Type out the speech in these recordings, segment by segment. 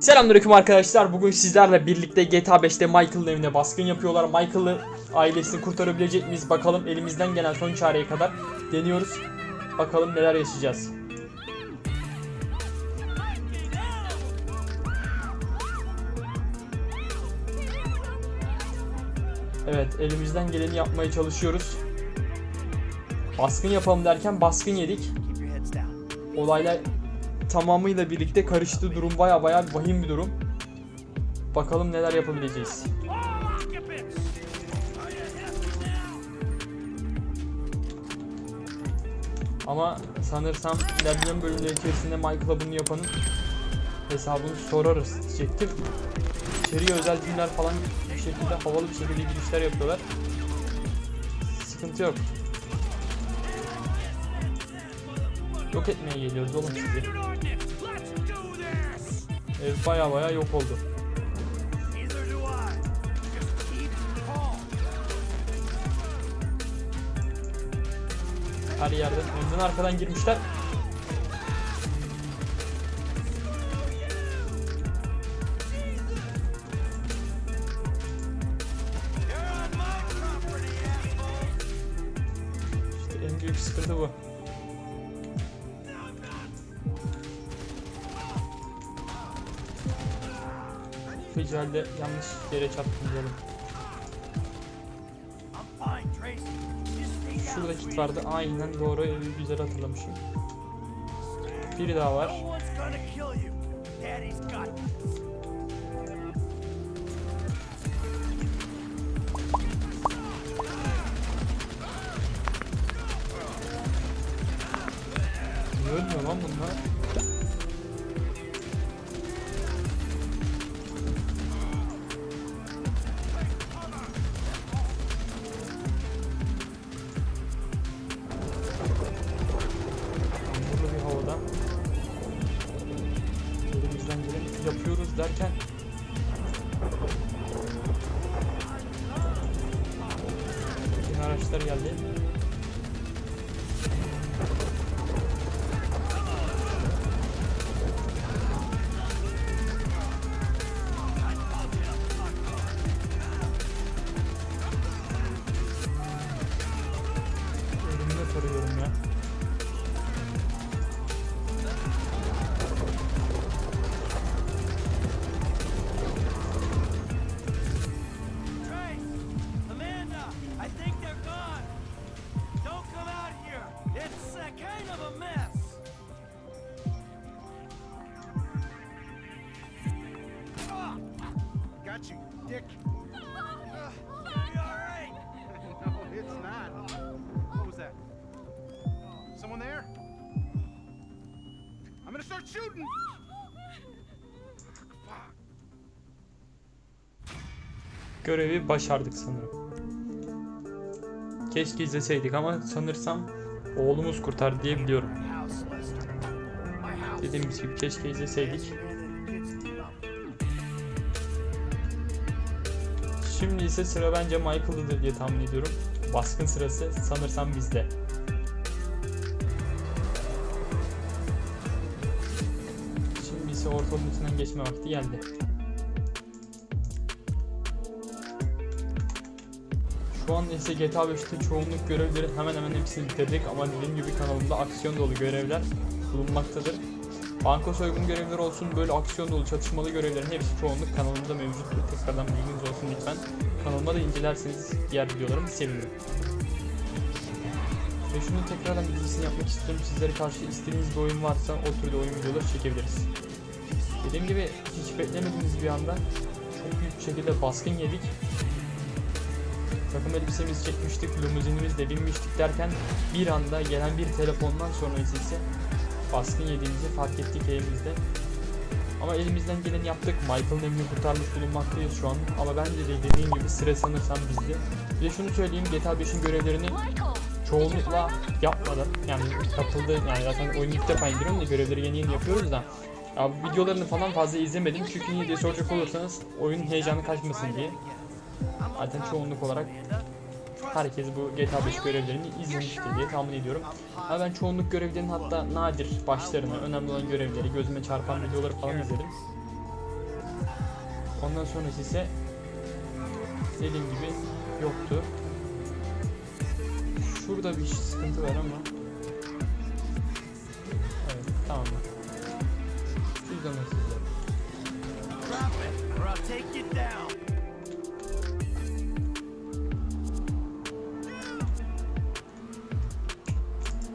Selamünaleyküm arkadaşlar. Bugün sizlerle birlikte GTA 5'te Michael'ın evine baskın yapıyorlar. Michael'ı ailesini kurtarabilecek miyiz? Bakalım elimizden gelen son çareye kadar deniyoruz. Bakalım neler yaşayacağız. Evet, elimizden geleni yapmaya çalışıyoruz. Baskın yapalım derken baskın yedik. Olaylar tamamıyla birlikte karıştı durum baya baya vahim bir durum. Bakalım neler yapabileceğiz. Ama sanırsam ilerleyen bölümler içerisinde Michael'a bunu yapanın hesabını sorarız diyecektim. İçeriye özel filmler falan bir şekilde havalı bir şekilde girişler yapıyorlar. Sıkıntı yok. Yok etmeye geliyoruz oğlum sizi. Ev baya baya yok oldu. Her yerden önden arkadan girmişler. Halde yanlış yere çarptım diyelim. Şurada kit vardı. Aynen doğru. Evi güzel hatırlamışım. Biri daha var. Ölmüyor lan bunlar? Araçlar geldi. Start shooting. Görevi başardık sanırım. Keşke izleseydik ama sanırsam oğlumuz kurtar diye biliyorum. Dediğimiz gibi keşke izleseydik. Şimdi ise sıra bence Michael'lıdır diye tahmin ediyorum. Baskın sırası sanırsam bizde. İse ortalığın içinden geçme vakti geldi. Şu an ise GTA 5'te çoğunluk görevleri hemen hemen hepsini bitirdik ama dediğim gibi kanalımda aksiyon dolu görevler bulunmaktadır. Banka soygun görevleri olsun böyle aksiyon dolu çatışmalı görevlerin hepsi çoğunluk kanalımda mevcuttur. Tekrardan bilginiz olsun lütfen. Kanalıma da incelerseniz diğer videolarımı sevinirim. Ve şunu tekrardan bilgisini yapmak istiyorum. Sizlere karşı istediğiniz bir oyun varsa o türde oyun videoları çekebiliriz. Dediğim gibi hiç beklemediğimiz bir anda çok büyük şekilde baskın yedik. Takım elbisemizi çekmiştik, limuzinimizle binmiştik derken bir anda gelen bir telefondan sonra ise baskın yediğimizi fark ettik elimizde. Ama elimizden geleni yaptık. Michael'ın emrini kurtarmış bulunmaktayız şu an. Ama bence de dediğim gibi sıra sanırsam bizde. Bir de şunu söyleyeyim GTA 5'in görevlerini çoğunlukla yapmadım. Yani katıldı yani zaten oyunu ilk defa indiriyorum da görevleri yeni yeni yapıyoruz da. Ya videolarını falan fazla izlemedim çünkü niye diye soracak olursanız oyunun heyecanı kaçmasın diye. Zaten çoğunluk olarak herkes bu GTA 5 görevlerini izlemiştir diye tahmin ediyorum. Ama ben çoğunluk görevlerin hatta nadir başlarını, önemli olan görevleri, gözüme çarpan videoları falan izledim. Ondan sonrası ise dediğim gibi yoktu. Şurada bir sıkıntı var ama Evet tamam. You down.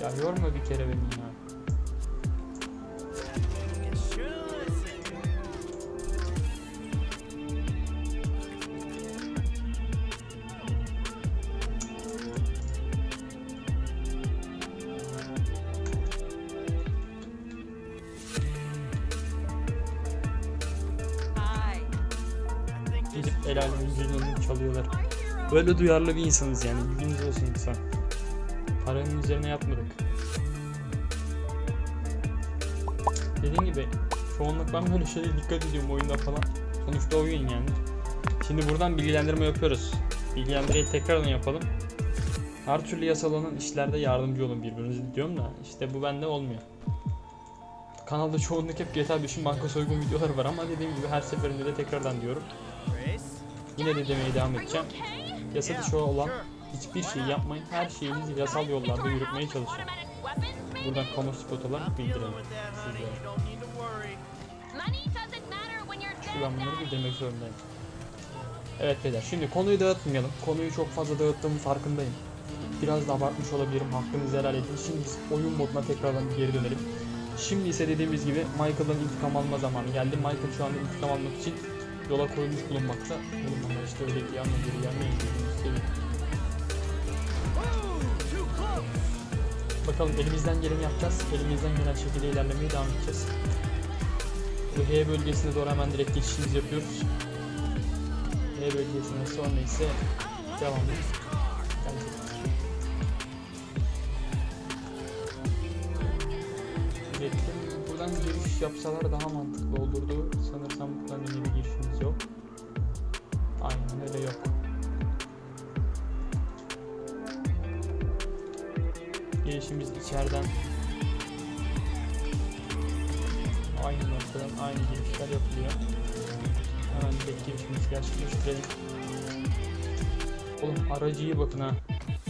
Ya yorma bir kere beni hero. Böyle duyarlı bir insanız yani. Bilginiz olsun lütfen. Paranın üzerine yapmadık. Dediğim gibi çoğunluk ben böyle şeylere dikkat ediyorum oyunda falan. Sonuçta oyun yani. Şimdi buradan bilgilendirme yapıyoruz. Bilgilendirmeyi tekrardan yapalım. Her türlü yasal olan işlerde yardımcı olun birbirinize diyorum da işte bu bende olmuyor. Kanalda çoğunluk hep GTA 5'in banka soygun videoları var ama dediğim gibi her seferinde de tekrardan diyorum. Yine de demeye devam edeceğim. Yasa dışı olan hiçbir şey yapmayın. Her şeyinizi yasal yollarda yürütmeye çalışın. Buradan kamu spot olarak I'm bildirelim sizlere. Ben bunları bildirmek zorundayım. Evet beyler şimdi konuyu dağıtmayalım. Konuyu çok fazla dağıttığımın farkındayım. Biraz da abartmış olabilirim. Hakkınızı helal edin. Şimdi oyun moduna tekrardan geri dönelim. Şimdi ise dediğimiz gibi Michael'ın intikam alma zamanı geldi. Michael şu anda intikam almak için yola koyulmuş bulunmakta. Bana işte öyle ki yanına geri gelmeyin. close. Bakalım elimizden geleni yapacağız. Elimizden gelen şekilde ilerlemeye devam edeceğiz. Bu H bölgesine doğru hemen direkt geçişimizi yapıyoruz. H bölgesine sonra ise devam ediyoruz. Buradan giriş yapsalar daha mantıklı olurdu. Sanırsam buradan yine Girişimiz içeriden aynı noktadan aynı girişler yapılıyor. Hemen direkt girişimizi gerçekleştirelim. Oğlum aracı bakın ha.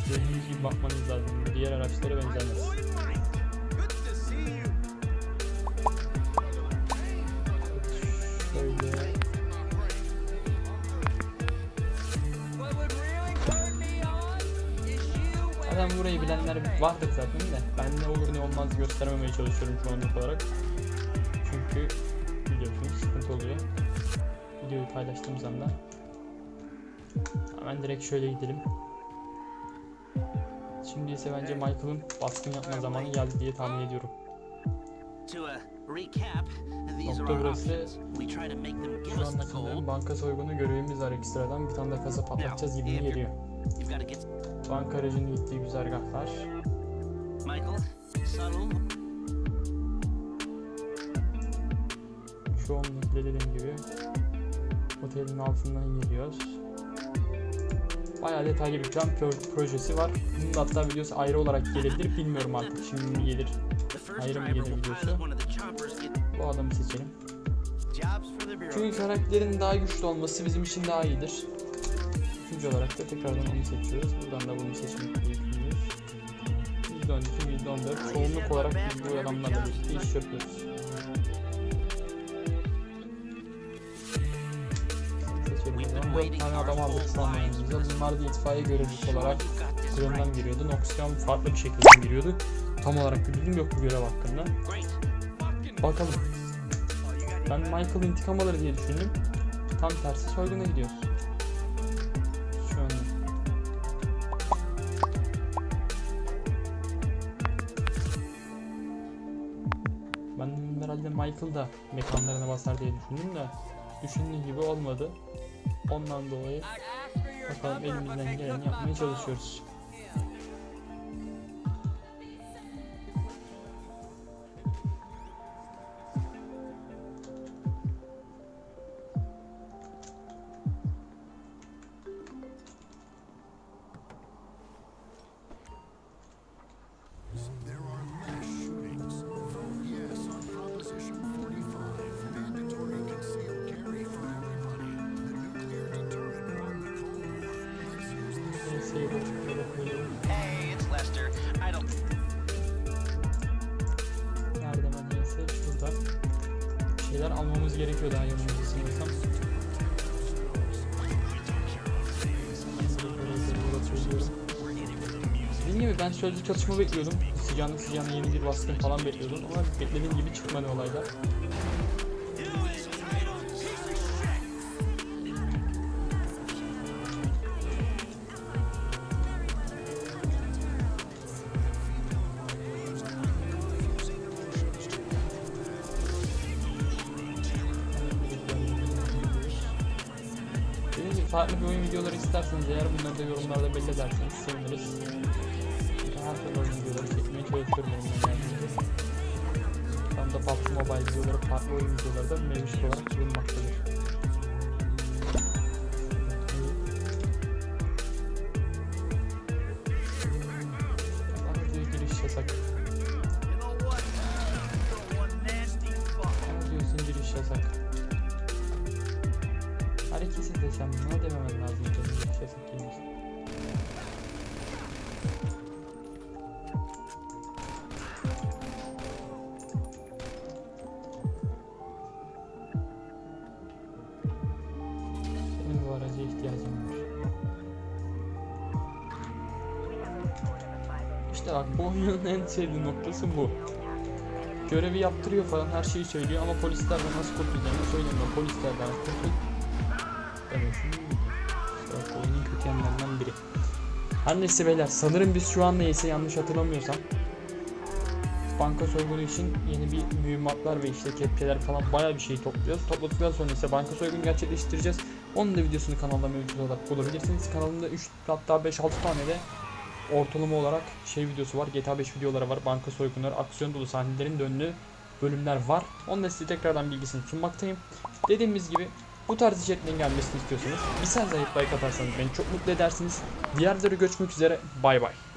Gördüğünüz gibi bakmanız lazım. Diğer araçlara benzemez. Zaten burayı bilenler vardır zaten de ben ne olur ne olmaz göstermemeye çalışıyorum şu anlık olarak. Çünkü biliyorsunuz sıkıntı oluyor. Videoyu paylaştığımız anda. Hemen direkt şöyle gidelim. Şimdi ise bence Michael'ın baskın yapma zamanı geldi diye tahmin ediyorum. Uh, Nokta burası. Şu us anda the sanırım gold. banka soygunu görevimiz var ekstradan. Bir tane de kasa patlatacağız gibi geliyor. Banka aracının gittiği güzergahlar. Michael. Subtle. Çoğunlukla dediğim gibi otelin altından geliyoruz. Bayağı detaylı bir plan pro- projesi var. Bunun hatta videosu ayrı olarak gelebilir. Bilmiyorum artık şimdi mi gelir. Ayrı mı gelir videosu? Bu adamı seçelim. Çünkü karakterin daha güçlü olması bizim için daha iyidir. Üçüncü olarak da tekrardan onu seçiyoruz. Buradan da bunu seçmek gerekiyor. %12, %14 çoğunluk olarak biz bu adamlarla birlikte iş yapıyoruz. Seçelim o zaman. Dört tane adam aldık sanmamızda. Bunlar da itfaiye görevlisi olarak Kurumdan giriyordu. Noxion farklı bir şekilde giriyordu. Tam olarak bir bilgim yok bu görev hakkında. Bakalım. Ben Michael intikam alır diye düşündüm. Tam tersi soyguna gidiyoruz. Herhalde Michael da mekanlarına basar diye düşündüm de düşündüğüm gibi olmadı. Ondan dolayı bakalım elimizden geleni yapmaya çalışıyoruz. Hey, it's Lester. I don't. Nerede. Bir şeyler almamız gerekiyor daha yanımızda sanırsam. Dediğim gibi ben sözlü çatışma bekliyordum. Sıcağına sıcağına yeni bir baskın falan bekliyordum ama beklediğim gibi çıkmadı olaylar. Farklı bir oyun videoları isterseniz eğer bunları da yorumlarda belli ederseniz seviniriz. Her türlü oyun videoları çekmeye çalışıyorum elimden geldiğince. Tam da PUBG Mobile videoları, farklı oyun videoları da mevcut olarak bulunmaktadır. Hareketsiz desem ne dememen lazım araca ihtiyacın var. İşte bak bu oyunun en sevdiğim noktası bu. Görevi yaptırıyor falan her şeyi söylüyor ama polislerden nasıl kurtulacağını söylemiyor. Polislerden kurtul. İşte bak oyunun kötü yanlarından biri. Her neyse beyler sanırım biz şu an neyse yanlış hatırlamıyorsam banka soygunu için yeni bir mühimmatlar ve işte kepçeler falan bayağı bir şey topluyoruz. Topladıktan sonra ise banka soygunu gerçekleştireceğiz. Onun da videosunu kanalda mevcut olarak bulabilirsiniz. Kanalımda 3 hatta 5-6 tane de ortalama olarak şey videosu var. GTA 5 videoları var. Banka soygunları, aksiyon dolu sahnelerin döndüğü bölümler var. Onunla size tekrardan bilgisini sunmaktayım. Dediğimiz gibi bu tarz içeriklerin gelmesini istiyorsanız bir sen zayıf like atarsanız beni çok mutlu edersiniz. Diğer videoda görüşmek üzere. Bay bay.